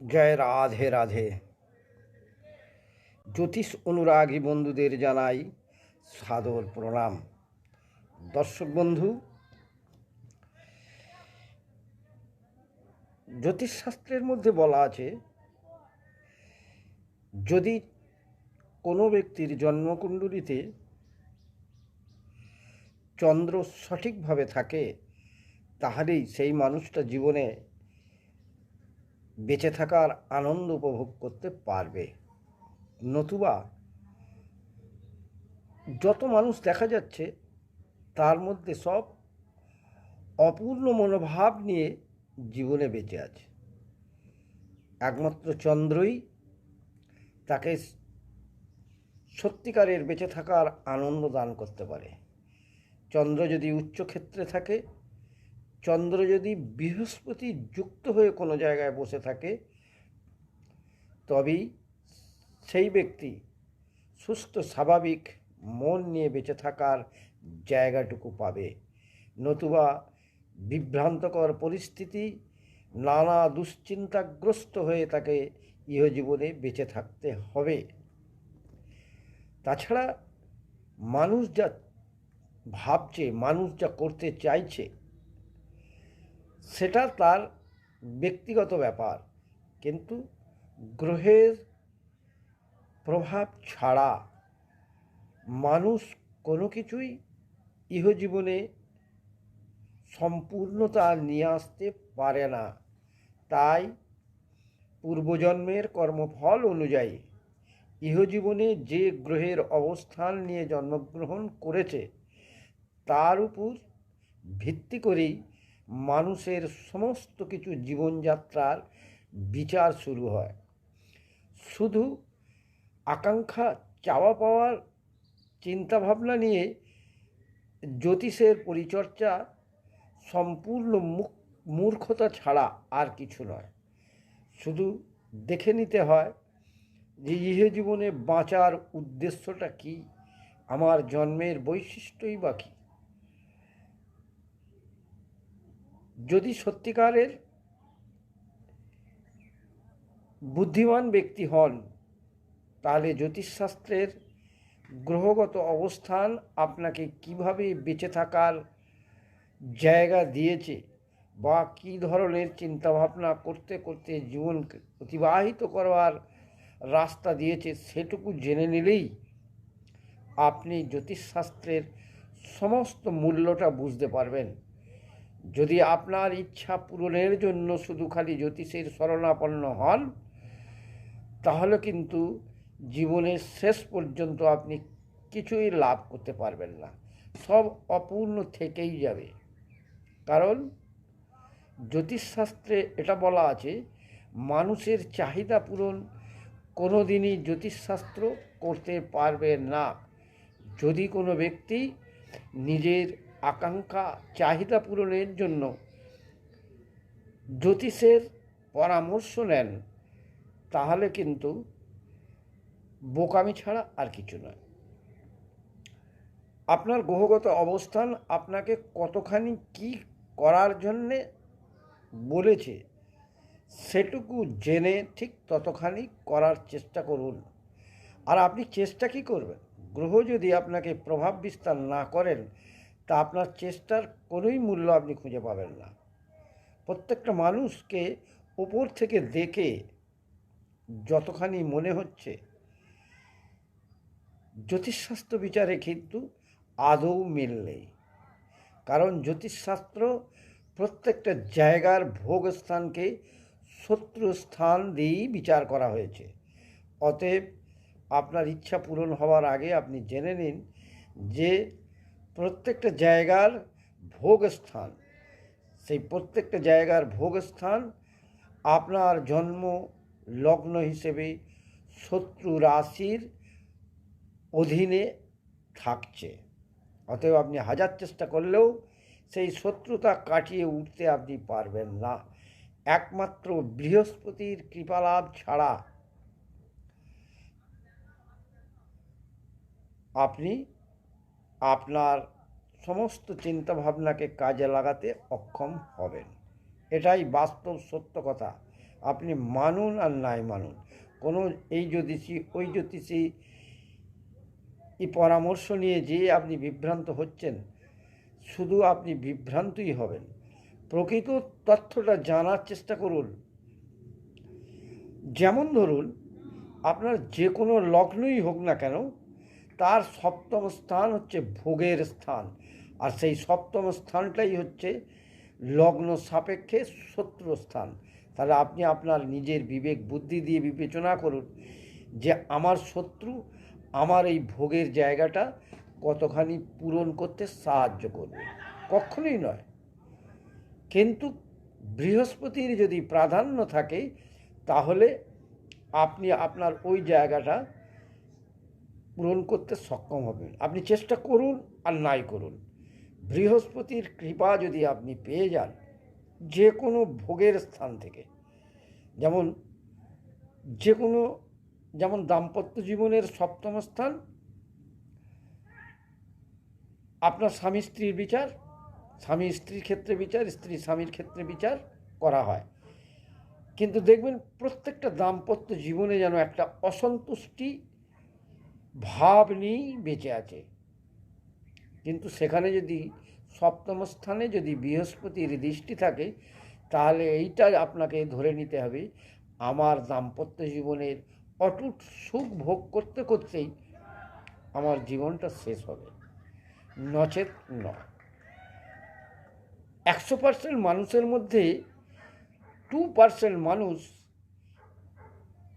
জয় রাধে রাধে। জ্যোতিষ অনুরাগী বন্ধুদের জানাই সাদর প্রণাম। দর্শক বন্ধু, জ্যোতিষশাস্ত্রের মধ্যে বলা আছে, যদি কোনো ব্যক্তির জন্মকুণ্ডলিতে চন্দ্র সঠিকভাবে থাকে, তাহলেই সেই মানুষটা জীবনে বেঁচে থাকার আনন্দ উপভোগ করতে পারবে। নতুবা যত মানুষ দেখা যাচ্ছে, তার মধ্যে সব অপূর্ণ মনোভাব নিয়ে জীবনে বেঁচে আছে। একমাত্র চন্দ্রই তাকে সত্যিকারের বেঁচে থাকার আনন্দ দান করতে পারে। চন্দ্র যদি উচ্চক্ষেত্রে থাকে চন্দ্র যদি বৃহস্পতি যুক্ত হয়ে কোনো জায়গায় বসে থাকে, তবেই সেই ব্যক্তি সুস্থ, স্বাভাবিক মন নিয়ে বেঁচে থাকার জায়গাটুকু পাবে। নতুবা বিভ্রান্তকর পরিস্থিতি, নানা দুশ্চিন্তাগ্রস্ত হয়ে তাকে ইহজীবনে বেঁচে থাকতে হবে। তাছাড়া মানুষ যা ভাবছে, মানুষ যা করতে চাইছে সেটা তার ব্যক্তিগত ব্যাপার। কিন্তু গ্রহের প্রভাব ছাড়া মানুষ কোনো কিছুই ইহজীবনে সম্পূর্ণতা নিয়ে আসতে পারে না। তাই পূর্বজন্মের কর্মফল অনুযায়ী ইহজীবনে যে গ্রহের অবস্থান নিয়ে জন্মগ্রহণ করেছে, তার উপর ভিত্তি করেই মানুষের সমস্ত কিছু জীবনযাত্রার বিচার শুরু হয়। শুধু আকাঙ্ক্ষা চাওয়া পাওয়ার চিন্তাভাবনা নিয়ে জ্যোতিষের পরিচর্যা সম্পূর্ণ মূর্খতা ছাড়া আর কিছু নয়। শুধু দেখে নিতে হয় যে ইহ জীবনে বাঁচার উদ্দেশ্যটা কি, আমার জন্মের বৈশিষ্ট্যই বা কী। যদি সত্যিকারের বুদ্ধিমান ব্যক্তি হন, তাহলে জ্যোতিষশাস্ত্রের গ্রহগত অবস্থান আপনাকে কীভাবে বেঁচে থাকার জায়গা দিয়েছে বা কী ধরনের চিন্তাভাবনা করতে করতে জীবন অতিবাহিত করবার রাস্তা দিয়েছে সেটুকু জেনে নিলেই আপনি জ্যোতিষশাস্ত্রের সমস্ত মূল্যটা বুঝতে পারবেন। যদি আপনার ইচ্ছা পূরণের জন্য শুধু খালি জ্যোতিষের শরণাপন্ন হন, তাহলে কিন্তু জীবনের শেষ পর্যন্ত আপনি কিছুই লাভ করতে পারবেন না। সব অপূর্ণ থেকেই যাবে। কারণ জ্যোতিষশাস্ত্রে এটা বলা আছে, মানুষের চাহিদা পূরণ কোনো দিনই জ্যোতিষশাস্ত্র করতে পারবে না। যদি কোনো ব্যক্তি নিজের আকাঙ্ক্ষা চাহিদা পূরণের জন্য জ্যোতিষের পরামর্শ নেন, তাহলে কিন্তু বোকামি ছাড়া আর কিছু নয়। আপনার গ্রহগত অবস্থান আপনাকে কতখানি কি করার জন্যে বলেছে, সেটুকু জেনে ঠিক ততখানি করার চেষ্টা করুন। আর আপনি চেষ্টা কি করবেন? গ্রহ যদি আপনাকে প্রভাব বিস্তার না করেন তা আপনার চেষ্টার কোনোই মূল্য আপনি খুঁজে পাবেন না। প্রত্যেকটা মানুষকে ওপর থেকে দেখে যতখানি মনে হচ্ছে, জ্যোতিষশাস্ত্র বিচারে কিন্তু আদৌ মিল নেই। কারণ জ্যোতিষশাস্ত্র প্রত্যেকটা জায়গার ভোগ স্থানকে শত্রু স্থান দিয়েই বিচার করা হয়েছে। অতএব আপনার ইচ্ছা পূরণ হওয়ার আগে আপনি জেনে নিন যে প্রত্যেকটা জায়গার ভোগ স্থান সেই প্রত্যেকটা জায়গার ভোগ স্থান আপনার জন্ম, লগ্ন হিসেবে শত্রু রাশির অধীনে থাকছে। অতএব আপনি হাজার চেষ্টা করলেও সেই শত্রুতা কাটিয়ে উঠতে আপনি পারবেন না। একমাত্র বৃহস্পতির কৃপালাভ ছাড়া আপনি আপনার সমস্ত চিন্তাভাবনাকে কাজে লাগাতে অক্ষম হবেন। এটাই বাস্তব সত্য কথা। আপনি মানুন আর নাই মানুন। কোনো এই জ্যোতিষী, ওই জ্যোতিষী এই পরামর্শ নিয়ে যে আপনি বিভ্রান্ত হচ্ছেন, শুধু আপনি বিভ্রান্তই হবেন। প্রকৃত তথ্যটা জানার চেষ্টা করুন। যেমন ধরুন, আপনার যে কোনো লগ্নই হোক না কেন তার সপ্তম স্থান হচ্ছে ভোগের স্থান। আর সেই সপ্তম স্থানটাই হচ্ছে লগ্ন সাপেক্ষে শত্রু স্থান। তাহলে আপনি আপনার নিজের বিবেক বুদ্ধি দিয়ে বিবেচনা করুন যে আমার শত্রু আমার এই ভোগের জায়গাটা কতখানি পূরণ করতে সাহায্য করবে। কখনোই নয়। কিন্তু বৃহস্পতির যদি প্রাধান্য থাকে, তাহলে আপনি আপনার ওই জায়গাটা পূরণ করতে সক্ষম হবেন। আপনি চেষ্টা করুন আর নাই করুন। বৃহস্পতির কৃপা যদি আপনি পেয়ে যান যে কোনো ভোগের স্থান থেকে। যেমন যে কোনো যেমন দাম্পত্য জীবনের সপ্তম স্থান, আপনার স্বামী স্ত্রীর বিচার, স্বামী স্ত্রীর ক্ষেত্রে বিচার, স্ত্রী স্বামীর ক্ষেত্রে বিচার করা হয়। কিন্তু দেখবেন প্রত্যেকটা দাম্পত্য জীবনে যেন একটা অসন্তুষ্টি ভাব নিয়েই বেঁচে আছে। কিন্তু সেখানে যদি সপ্তম স্থানে যদি বৃহস্পতির দৃষ্টি থাকে, তাহলে এইটা আপনাকে ধরে নিতে হবে, আমার দাম্পত্য জীবনের অটুট সুখ ভোগ করতে করতেই আমার জীবনটা শেষ হবে। নচেত নয়। একশো পার্সেন্ট মানুষের মধ্যে টু পার্সেন্ট মানুষ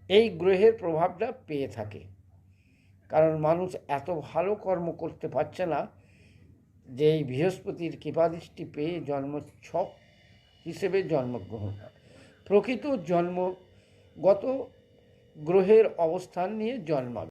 এই গ্রহের প্রভাবটা পেয়ে থাকে। কারণ মানুষ এত ভালো কর্ম করতে পারছে না যে এই বৃহস্পতির কৃপাদৃষ্টি পেয়ে জন্ম ছক হিসেবে জন্মগ্রহণ প্রকৃত জন্মগত গ্রহের অবস্থান নিয়ে জন্মাবে।